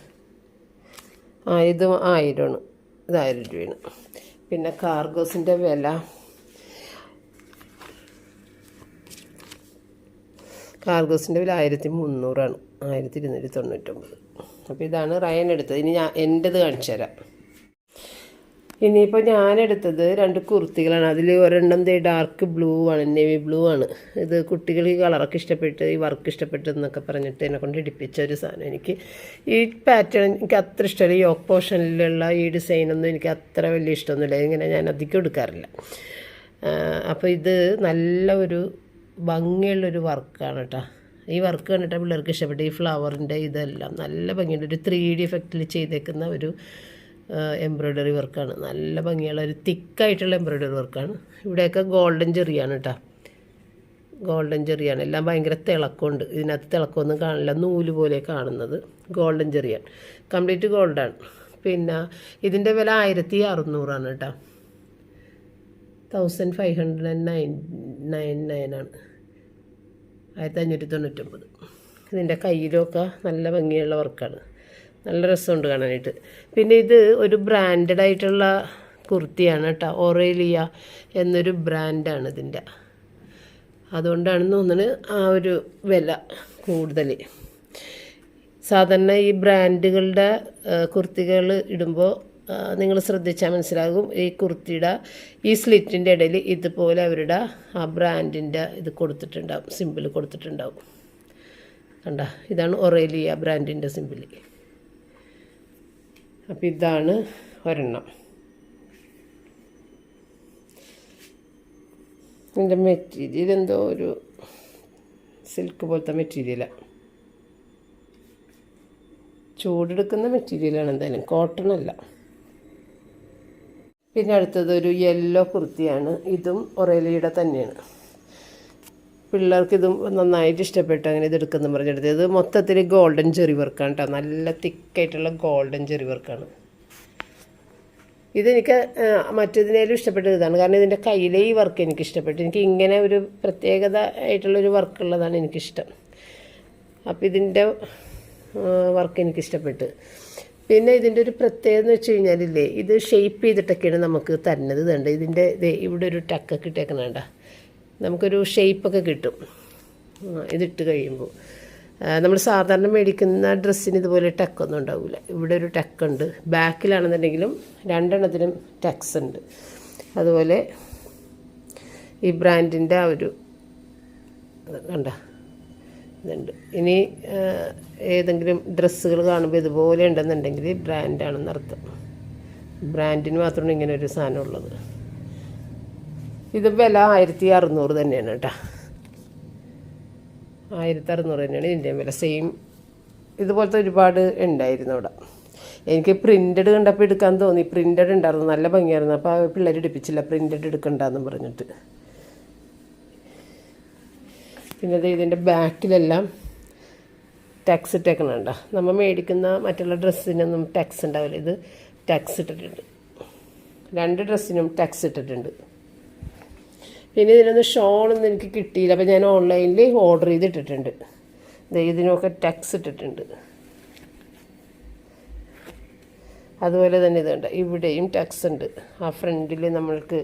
ആ ഇത് ആയിരമാണ് ഇതായിരം രൂപയാണ്. പിന്നെ കാർഗോസിന്റെ വില കാർഗോസിന്റെ വില ആയിരത്തി മുന്നൂറാണ്. ആയിരത്തി ഇരുന്നൂറ്റി തൊണ്ണൂറ്റൊമ്പത്. അപ്പോൾ ഇതാണ് റയൻ എടുത്തത്. ഇനി ഞാൻ എന്റെത് കാണിച്ചു തരാം. ഇനിയിപ്പോൾ ഞാനെടുത്തത് രണ്ട് കുർത്തികളാണ്. അതിൽ ഒരെണ്ണം ദേ ഡാർക്ക് ബ്ലൂ ആണ് നേവി ബ്ലൂ ആണ്. ഇത് കുട്ടികൾ ഈ കളറൊക്കെ ഇഷ്ടപ്പെട്ട് ഈ വർക്ക് ഇഷ്ടപ്പെട്ടു എന്നൊക്കെ പറഞ്ഞിട്ട് എന്നെ കൊണ്ട് ഇടിപ്പിച്ച ഒരു സാധനം. എനിക്ക് ഈ പാറ്റേൺ എനിക്ക് അത്ര ഇഷ്ടമല്ല. ഈ യോക്ക് പോർഷനിലുള്ള ഈ ഡിസൈനൊന്നും എനിക്ക് അത്ര വലിയ ഇഷ്ടമൊന്നുമില്ല. ഇങ്ങനെ ഞാൻ അധികം എടുക്കാറില്ല. അപ്പോൾ ഇത് നല്ല ഒരു ഭംഗിയുള്ളൊരു വർക്കാണ് കേട്ടോ ഈ വർക്ക് കണ്ടിട്ട് പിള്ളേർക്ക് ഇഷ്ടപ്പെട്ടു. ഈ ഫ്ലവറിന്റെ ഇതെല്ലാം നല്ല ഭംഗിയുണ്ട്. ഒരു ത്രീ ഡി എഫക്റ്റിൽ ചെയ്തേക്കുന്ന ഒരു എംബ്രോയ്ഡറി വർക്കാണ്. നല്ല ഭംഗിയുള്ള ഒരു തിക്കായിട്ടുള്ള എംബ്രോയ്ഡറി വർക്കാണ്. ഇവിടെയൊക്കെ ഗോൾഡൻ ചെറിയാണ് കേട്ടോ ഗോൾഡൻ ചെറിയാണ്. എല്ലാം ഭയങ്കര തിളക്കമുണ്ട്. ഇതിനകത്ത് തിളക്കമൊന്നും കാണില്ല. നൂൽ പോലെ കാണുന്നത് ഗോൾഡൻ ചെറിയാണ്. കംപ്ലീറ്റ് ഗോൾഡാണ്. പിന്നെ ഇതിന്റെ വില ആയിരത്തി അറുന്നൂറാണ് കേട്ടോ thousand five hundred and nine nine നയനാണ് ആയിരത്തി അഞ്ഞൂറ്റി തൊണ്ണൂറ്റൊമ്പത് ഇതിന്റെ കയ്യിലൊക്കെ നല്ല ഭംഗിയുള്ള വർക്കാണ്. നല്ല രസമുണ്ട് കാണാനായിട്ട്. പിന്നെ ഇത് ഒരു ബ്രാൻഡഡ് ആയിട്ടുള്ള കുർത്തിയാണ് കേട്ടോ. ഓറേലിയ എന്നൊരു ബ്രാൻഡാണ് ഇതിന്റെ. അതുകൊണ്ടാണെന്ന് തോന്നുന്നത് ആ ഒരു വില കൂടുതൽ സാധാരണ ഈ ബ്രാൻഡുകളുടെ കുർത്തികൾ ഇടുമ്പോൾ നിങ്ങൾ ശ്രദ്ധിച്ചാൽ മനസ്സിലാകും. ഈ കുർത്തിയുടെ ഈ സ്ലിറ്റിന്റെ ഇടയിൽ ഇതുപോലെ അവരുടെ ആ ബ്രാൻഡിന്റെ ഇത് കൊടുത്തിട്ടുണ്ടാവും. സിമ്പിൾ കൊടുത്തിട്ടുണ്ടാവും. കണ്ട ഇതാണ് ഒറേലിയ ബ്രാൻഡിന്റെ സിമ്പിൾ അപ്പോൾ ഇതാണ് ഒരെണ്ണം. ഇതിന്റെ മെറ്റീരിയൽ എന്തോ ഒരു സിൽക്ക് പോലത്തെ മെറ്റീരിയലാണ് ചൂടെടുക്കുന്ന മെറ്റീരിയലാണ് എന്തായാലും. കോട്ടൺ അല്ല. പിന്നെ അടുത്തത് ഒരു യെല്ലോ കുർത്തിയാണ്. ഇതും ഒറേലിയുടെ തന്നെയാണ്. പിള്ളേർക്ക് ഇതും നന്നായിട്ട് ഇഷ്ടപ്പെട്ടു അങ്ങനെ ഇത് എടുക്കുന്നു പറഞ്ഞെടുത്ത് ഇത് മൊത്തത്തിൽ ഗോൾഡൻ ചെറി വർക്കാണ് കേട്ടോ നല്ല തിക്കായിട്ടുള്ള ഗോൾഡൻ ചെറി വർക്കാണ് ഇതെനിക്ക് മറ്റേതിനേലും ഇഷ്ടപ്പെട്ട ഇതാണ്. കാരണം ഇതിന്റെ കയ്യിലെ ഈ വർക്ക് എനിക്ക് ഇഷ്ടപ്പെട്ടു. എനിക്ക് ഇങ്ങനെ ഒരു പ്രത്യേകത ആയിട്ടുള്ളൊരു വർക്കുള്ളതാണ് എനിക്കിഷ്ടം. അപ്പോൾ ഇതിന്റെ വർക്ക് എനിക്ക് ഇഷ്ടപ്പെട്ടു. പിന്നെ ഇതിന്റെ ഒരു പ്രത്യേകത എന്ന് വെച്ച് കഴിഞ്ഞാലില്ലേ ഇത് ഷെയ്പ്പ് ചെയ്തിട്ടൊക്കെയാണ് നമുക്ക് തരുന്നത്. ഇതുണ്ട്. ഇതിന്റെ ഇവിടെ ഒരു ടക്കൊക്കെ ഇട്ടേക്കണേണ്ട നമുക്കൊരു ഷെയ്പ്പൊക്കെ കിട്ടും. ഇതിട്ട് കഴിയുമ്പോൾ നമ്മൾ സാധാരണ മേടിക്കുന്ന ഡ്രസ്സിന് ഇതുപോലെ ടക്കൊന്നും ഉണ്ടാവില്ല ഇവിടെ ഒരു ടക്കുണ്ട് ബാക്കിലാണെന്നുണ്ടെങ്കിലും രണ്ടെണ്ണത്തിനും ടക്സ് ഉണ്ട്. അതുപോലെ ഈ ബ്രാൻഡിന്റെ ആ ഒരു കണ്ട. ഇതുണ്ട് ഇനി ഏതെങ്കിലും ഡ്രസ്സുകൾ കാണുമ്പോൾ ഇതുപോലെ ഉണ്ടെന്നുണ്ടെങ്കിൽ ബ്രാൻഡാണെന്ന് അർത്ഥം ബ്രാൻഡിന് മാത്രമാണ് ഇങ്ങനെ ഒരു സാധനം ഉള്ളത്. ഇത് വില ആയിരത്തി അറുന്നൂറ് തന്നെയാണ് കേട്ടോ. ആയിരത്തി അറുന്നൂറ് തന്നെയാണ് ഇതിന്റെ വില. സെയിം ഇതുപോലത്തെ ഒരുപാട് ഉണ്ടായിരുന്നു അവിടെ. എനിക്ക് പ്രിന്റഡ് കണ്ടപ്പോൾ എടുക്കാൻ തോന്നി. പ്രിന്റഡ് ഉണ്ടായിരുന്നു. നല്ല ഭംഗിയായിരുന്നു. അപ്പോൾ പിള്ളേർ എടുപ്പിച്ചില്ല. പ്രിന്റഡ് എടുക്കണ്ടെന്ന് പറഞ്ഞിട്ട്. പിന്നെ ഇതിന്റെ ബാക്കിലെല്ലാം ടാക്സ് ഇട്ടേക്കണുണ്ട നമ്മൾ മേടിക്കുന്ന മറ്റുള്ള ഡ്രസ്സിനൊന്നും ടാക്സ് ഉണ്ടാവില്ല ഇത് ടാക്സ് ഇട്ടിട്ടുണ്ട്. രണ്ട് ഡ്രസ്സിനും ടാക്സ് ഇട്ടിട്ടുണ്ട്. പിന്നെ ഇതിനൊന്നും ഷോളൊന്നും എനിക്ക് കിട്ടിയില്ല. അപ്പോൾ ഞാൻ ഓൺലൈനിൽ ഓർഡർ ചെയ്തിട്ടിട്ടുണ്ട്. ഇതിനൊക്കെ ടാക്സ് ഇട്ടിട്ടുണ്ട്. അതുപോലെ തന്നെ ഇതുണ്ട്. ഇവിടെയും ടാക്സ് ഉണ്ട് ആ ഫ്രണ്ടിൽ നമ്മൾക്ക്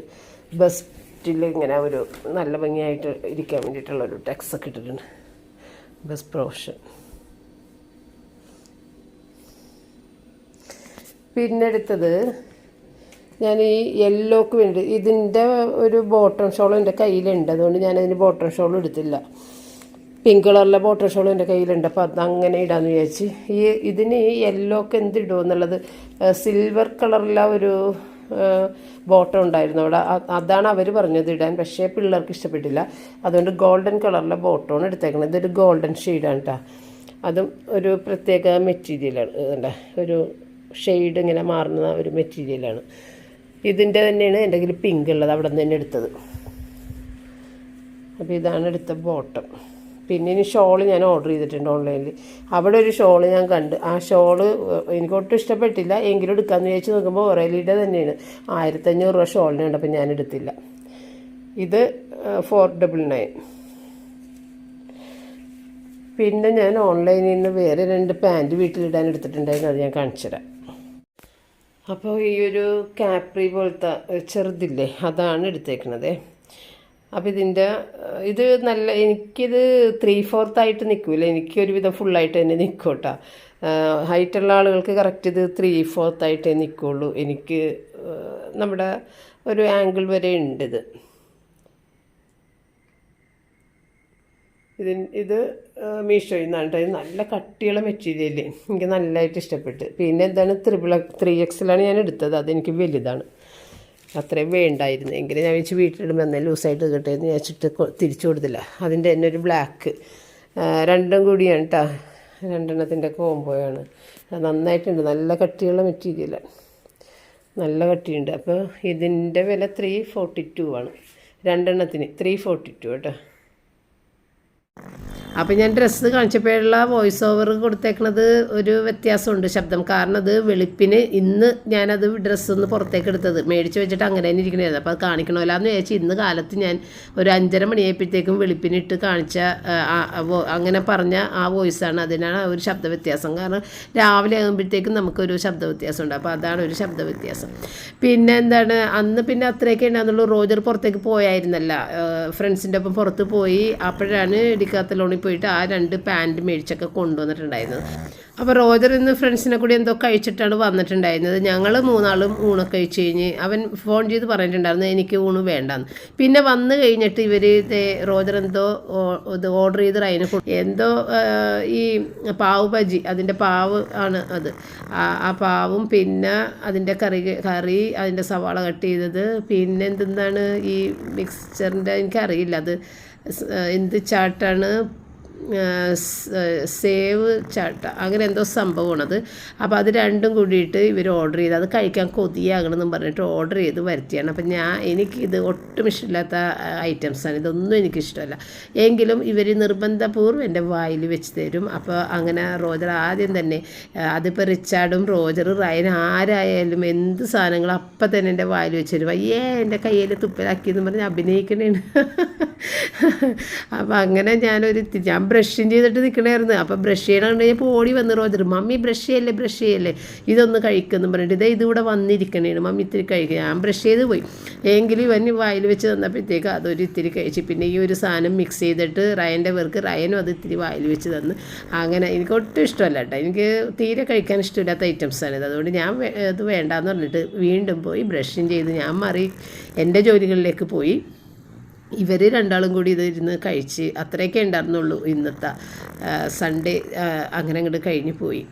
ബസ്റ്റിൽ ഇങ്ങനെ ഒരു നല്ല ഭംഗിയായിട്ട് ഇരിക്കാൻ വേണ്ടിയിട്ടുള്ളൊരു ടെക്സ് ഒക്കെ ഇട്ടിട്ടുണ്ട്. ബസ് പ്രൊഫഷൻ പിന്നെ എടുത്തത് ഞാൻ ഈ യെല്ലോക്ക് വേണ്ടി ഇതിന്റെ ഒരു ബോട്ടം ഷോൾ എന്റെ കയ്യിലുണ്ട്. അതുകൊണ്ട് ഞാൻ ഞാനതിന് ബോട്ടം ഷോൾ എടുത്തില്ല. പിങ്ക് കളറിലെ ബോട്ടം ഷോൾ എന്റെ കയ്യിലുണ്ട്. അപ്പോൾ അത് അങ്ങനെ ഇടാമെന്ന് വിചാരിച്ച് ഈ ഇതിന് ഈ യെല്ലോക്ക് എന്തിടുമോ എന്നുള്ളത് സിൽവർ കളറിലെ ഒരു ബോട്ടം ഉണ്ടായിരുന്നു അവിടെ. അതാണ് അവർ പറഞ്ഞത് ഇടാൻ. പക്ഷേ പിള്ളേർക്ക് ഇഷ്ടപ്പെട്ടില്ല. അതുകൊണ്ട് ഗോൾഡൻ കളറിലെ ബോട്ടമാണ് എടുത്തേക്കുന്നത് ഇതൊരു ഗോൾഡൻ ഷെയ്ഡാണ് കേട്ടോ അതും ഒരു പ്രത്യേക മെറ്റീരിയലാണ്. ഒരു ഷെയ്ഡ് ഇങ്ങനെ മാറുന്ന ഒരു മെറ്റീരിയലാണ്. ഇതിന്റെ തന്നെയാണ് എന്റെ കയ്യിൽ പിങ്ക് ഉള്ളത്. അവിടെ നിന്ന് തന്നെ എടുത്തത്. അപ്പോൾ ഇതാണ് എടുത്ത ബോട്ടം. പിന്നെ ഇനി ഷോൾ ഞാൻ ഓർഡർ ചെയ്തിട്ടുണ്ട് ഓൺലൈനിൽ. അവിടെ ഒരു ഷോൾ ഞാൻ കണ്ട്. ആ ഷോൾ എനിക്ക് ഒട്ടും ഇഷ്ടപ്പെട്ടില്ല. എങ്കിലും എടുക്കാമെന്ന് വിചാരിച്ച് നോക്കുമ്പോൾ ഒറേലിയുടെ തന്നെയാണ്. ആയിരത്തഞ്ഞൂറ് രൂപ ഷോളിന് കണ്ടപ്പോൾ ഞാൻ എടുത്തില്ല. ഇത് ഫോർ ഡബിൾ നയൻ. പിന്നെ ഞാൻ ഓൺലൈനിൽ നിന്ന് വേറെ രണ്ട് പാന്റ് വീട്ടിലിടാൻ എടുത്തിട്ടുണ്ടായിരുന്നു. അത് ഞാൻ കാണിച്ചു തരാം. അപ്പോൾ ഈ ഒരു കാപ്രി പോലത്തെ ചെറുതില്ലേ അതാണ് എടുത്തേക്കണത്. അപ്പോൾ ഇതിന്റെ ഇത് നല്ല എനിക്കിത് ത്രീ ഫോർത്ത് ആയിട്ട് നിൽക്കില്ല എനിക്ക് ഒരുവിധം ഫുള്ളായിട്ട് തന്നെ നിൽക്കും കേട്ടോ ഹൈറ്റുള്ള ആളുകൾക്ക് കറക്റ്റ് ഇത് ത്രീ ഫോർത്ത് ആയിട്ടേ നിൽക്കുള്ളൂ എനിക്ക് നമ്മുടെ ഒരു ആംഗിൾ വരെ ഉണ്ട് ഇത്. ഇതിൻ ഇത് മീഷോയിൽ നിന്നാണ് നല്ല കട്ടിയുള്ള മെറ്റീരിയൽ എനിക്ക് നല്ലതായിട്ട് ഇഷ്ടപ്പെട്ട്. പിന്നെ എന്താണ് ത്രിപിൾ ത്രീ എക്സിലാണ് ഞാൻ എടുത്തത്. അതെനിക്ക് വലുതാണ്. അത്രയും വേണ്ടായിരുന്നു. എങ്കിലും ഞാൻ വെച്ച് വീട്ടിലിടുമ്പോൾ എന്നാൽ ലൂസായിട്ട് കിട്ടിയത് എന്ന് വെച്ചിട്ട് തിരിച്ചു കൊടുത്തില്ല. അതിന്റെ തന്നെ ഒരു ബ്ലാക്ക് രണ്ടും കൂടിയാണ് കേട്ടോ രണ്ടെണ്ണത്തിന്റെ കോമ്പോയാണ് നന്നായിട്ടുണ്ട്. നല്ല കട്ടിയുള്ള മെറ്റീരിയലാണ് നല്ല കട്ടിയുണ്ട്. അപ്പോൾ ഇതിന്റെ വില ത്രീ ഫോർട്ടി ടു ആണ്. രണ്ടെണ്ണത്തിന് ത്രീ ഫോർട്ടി ടു കേട്ടോ അപ്പം ഞാൻ ഡ്രസ്സ് കാണിച്ചപ്പോഴുള്ള വോയിസ് ഓവർ കൊടുത്തേക്കണത് ഒരു വ്യത്യാസമുണ്ട്. ശബ്ദം കാരണം അത് വെളുപ്പിന് ഇന്ന് ഞാനത് ഡ്രസ്സ് ഒന്ന് പുറത്തേക്ക് എടുത്തത്. മേടിച്ച് വെച്ചിട്ട് അങ്ങനെ തന്നെ ഇരിക്കണമായിരുന്നു അപ്പോൾ അത് കാണിക്കണമല്ലോ എന്ന് ഇന്ന് കാലത്ത് ഞാൻ ഒരു അഞ്ചര മണിയായപ്പോഴത്തേക്കും വെളുപ്പിനിട്ട് കാണിച്ച അങ്ങനെ പറഞ്ഞ ആ വോയിസാണ് അതിനാണ് ഒരു ശബ്ദ വ്യത്യാസം. കാരണം രാവിലെ ആകുമ്പോഴത്തേക്കും നമുക്കൊരു ശബ്ദ വ്യത്യാസമുണ്ട് അപ്പോൾ അതാണ് ഒരു ശബ്ദ വ്യത്യാസം. പിന്നെ എന്താണ്? അന്ന് പിന്നെ അത്രയൊക്കെ ഉണ്ടാകുന്നുള്ളൂ റോജർ പുറത്തേക്ക് പോയായിരുന്നല്ല. ഫ്രണ്ട്സിന്റെ ഒപ്പം പുറത്ത് പോയി. അപ്പോഴാണ് ഡിക്കാത്തലോണിൽ പോയിട്ട് ആ രണ്ട് പാന്റ് മേടിച്ചൊക്കെ കൊണ്ടുവന്നിട്ടുണ്ടായിരുന്നത് അപ്പോൾ റോജർ ഇന്ന് ഫ്രണ്ട്സിനെ കൂടി എന്തോ കഴിച്ചിട്ടാണ് വന്നിട്ടുണ്ടായിരുന്നത്. ഞങ്ങൾ മൂന്നാളും ഊണൊക്കെ കഴിച്ച് കഴിഞ്ഞ് അവൻ ഫോൺ ചെയ്ത് പറഞ്ഞിട്ടുണ്ടായിരുന്നു എനിക്ക് ഊണ് വേണ്ടെന്ന്. പിന്നെ വന്ന് കഴിഞ്ഞിട്ട് ഇവർ റോജർ എന്തോ ഇത് ഓർഡർ ചെയ്ത് അതിന് എന്തോ ഈ പാവ് ബജി അതിന്റെ പാവ് ആണ് അത്. ആ പാവും പിന്നെ അതിന്റെ കറി കറി അതിന്റെ സവാള കട്ട് ചെയ്തത്. പിന്നെ എന്തെന്താണ് ഈ മിക്സ്ചറിന്റെ എനിക്കറിയില്ല. അത് എന്ത് ചാട്ടാണ് സേവ് ചാട്ട. അങ്ങനെ എന്തോ സംഭവമാണത്. അപ്പോൾ അത് രണ്ടും കൂടിയിട്ട് ഇവർ ഓർഡർ ചെയ്ത് അത് കഴിക്കാൻ കൊതിയാകണമെന്നും പറഞ്ഞിട്ട് ഓർഡർ ചെയ്ത് വരുത്തിയാണ്. അപ്പം ഞാൻ എനിക്കിത് ഒട്ടും ഇഷ്ടമില്ലാത്ത ഐറ്റംസാണ് ഇതൊന്നും എനിക്കിഷ്ടമല്ല എങ്കിലും ഇവർ നിർബന്ധപൂർവം എന്റെ വായിൽ വെച്ച് തരും. അപ്പോൾ അങ്ങനെ റോജർ ആദ്യം തന്നെ അതിപ്പോൾ റിച്ചാർഡും റോജർ റയൻ ആരായാലും എന്ത് സാധനങ്ങളും അപ്പം തന്നെ എന്റെ വായിൽ വെച്ച് തരും. അയ്യേ എന്റെ കയ്യിൽ തുപ്പലാക്കിയെന്ന് പറഞ്ഞ് അഭിനയിക്കണേണ്. അപ്പോൾ അങ്ങനെ ഞാനൊരു ഞാൻ ബ്രഷും ചെയ്തിട്ട് നിൽക്കണമായിരുന്നു അപ്പോൾ ബ്രഷ് ചെയ്യണം ഇപ്പോൾ ഓടി വന്ന് റോജർ മമ്മി ബ്രഷ് ചെയ്യല്ലേ ബ്രഷ് ചെയ്യല്ലേ? ഇതൊന്ന് കഴിക്കുമെന്ന് പറഞ്ഞിട്ട് ഇതേ ഇതിവിടെ വന്നിരിക്കണേന് മമ്മി ഇത്തിരി കഴിക്കുക ഞാൻ ബ്രഷ് ചെയ്ത് പോയി. എങ്കിലും ഇവൻ വായിൽ വെച്ച് തന്നപ്പോഴത്തേക്ക് അതൊരു ഇത്തിരി കഴിച്ച്. പിന്നെ ഈ ഒരു സാധനം മിക്സ് ചെയ്തിട്ട് റയന്റെ പേർക്ക് റയനും അത് ഇത്തിരി വായിൽ വെച്ച് തന്ന്. അങ്ങനെ എനിക്ക് ഒട്ടും ഇഷ്ടമല്ല കേട്ടോ. എനിക്ക് തീരെ കഴിക്കാൻ ഇഷ്ടമില്ലാത്ത ഐറ്റംസാണ് ഇത് അതുകൊണ്ട് ഞാൻ ഇത് വേണ്ടാന്ന് പറഞ്ഞിട്ട് വീണ്ടും പോയി ബ്രഷും ചെയ്ത് ഞാൻ മാറി എന്റെ ജോലികളിലേക്ക് പോയി. ഇവർ രണ്ടാളും കൂടി ഇതിരുന്ന് കഴിച്ച് അത്രയൊക്കെ ഉണ്ടായിരുന്നുള്ളൂ ഇന്നത്തെ സൺഡേ അങ്ങനെ അങ്ങോട്ട് കഴിഞ്ഞ് പോയി.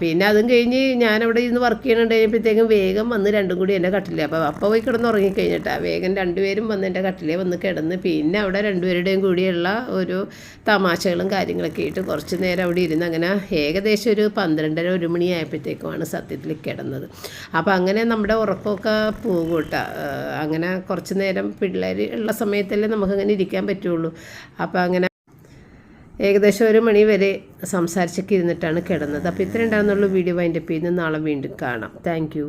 പിന്നെ അതും കഴിഞ്ഞ് ഞാനവിടെ ഇരുന്ന് വർക്ക് ചെയ്യണുണ്ടായപ്പോഴത്തേക്കും വേഗം വന്ന് രണ്ടും കൂടി എന്റെ കട്ടിലേ അപ്പോൾ അപ്പോൾ പോയി കിടന്ന് ഉറങ്ങിക്കഴിഞ്ഞിട്ടാ. വേഗം രണ്ടുപേരും വന്ന് എന്റെ കട്ടിലേ വന്ന് കിടന്ന് പിന്നെ അവിടെ രണ്ടുപേരുടെയും കൂടിയുള്ള ഒരു തമാശകളും കാര്യങ്ങളൊക്കെ ആയിട്ട് കുറച്ച് നേരം അവിടെ ഇരുന്ന് അങ്ങനെ ഏകദേശം ഒരു പന്ത്രണ്ടര ഒരു മണിയായപ്പോഴത്തേക്കുമാണ് സത്യത്തിൽ കിടന്നത്. അപ്പോൾ അങ്ങനെ നമ്മുടെ ഉറക്കമൊക്കെ പോകും കേട്ടോ. അങ്ങനെ കുറച്ച് നേരം പിള്ളേർ ഉള്ള സമയത്തല്ലേ നമുക്കങ്ങനെ ഇരിക്കാൻ പറ്റുള്ളൂ. അപ്പോൾ അങ്ങനെ ഏകദേശം ഒരു മണി വരെ സംസാരിച്ചൊക്കെ ഇരുന്നിട്ടാണ് കിടന്നത്. അപ്പോൾ ഇത്രയും ഉണ്ടാകുന്നുള്ളൂ വീഡിയോ വൈൻഡപ്പ് ചെയ്യുന്നത് നാളെ വീണ്ടും കാണാം. താങ്ക്